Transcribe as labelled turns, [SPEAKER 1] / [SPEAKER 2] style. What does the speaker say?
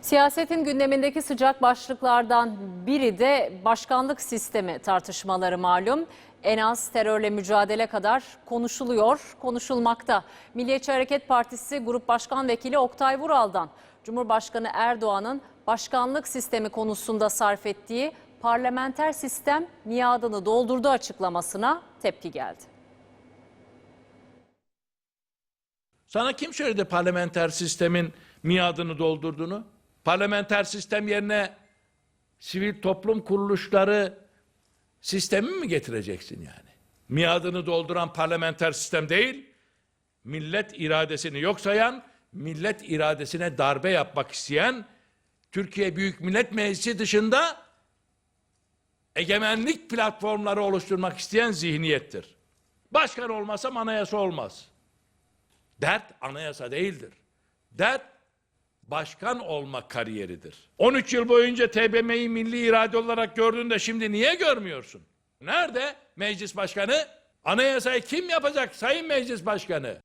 [SPEAKER 1] Siyasetin gündemindeki sıcak başlıklardan biri de başkanlık sistemi tartışmaları malum. En az terörle mücadele kadar konuşuluyor, konuşulmakta. Milliyetçi Hareket Partisi Grup Başkan Vekili Oktay Vural'dan Cumhurbaşkanı Erdoğan'ın başkanlık sistemi konusunda sarf ettiği parlamenter sistem miadını doldurdu açıklamasına tepki geldi.
[SPEAKER 2] Sana kim söyledi parlamenter sistemin miadını doldurduğunu? Parlamenter sistem yerine sivil toplum kuruluşları sistemi mi getireceksin yani? Miadını dolduran parlamenter sistem değil, millet iradesini yok sayan, millet iradesine darbe yapmak isteyen, Türkiye Büyük Millet Meclisi dışında egemenlik platformları oluşturmak isteyen zihniyettir. Başkan olmasam anayasa olmaz. Dert anayasa değildir. Dert başkan olma kariyeridir. 13 yıl boyunca TBMM'yi milli irade olarak gördün de şimdi niye görmüyorsun? Nerede meclis başkanı? Anayasayı kim yapacak sayın meclis başkanı?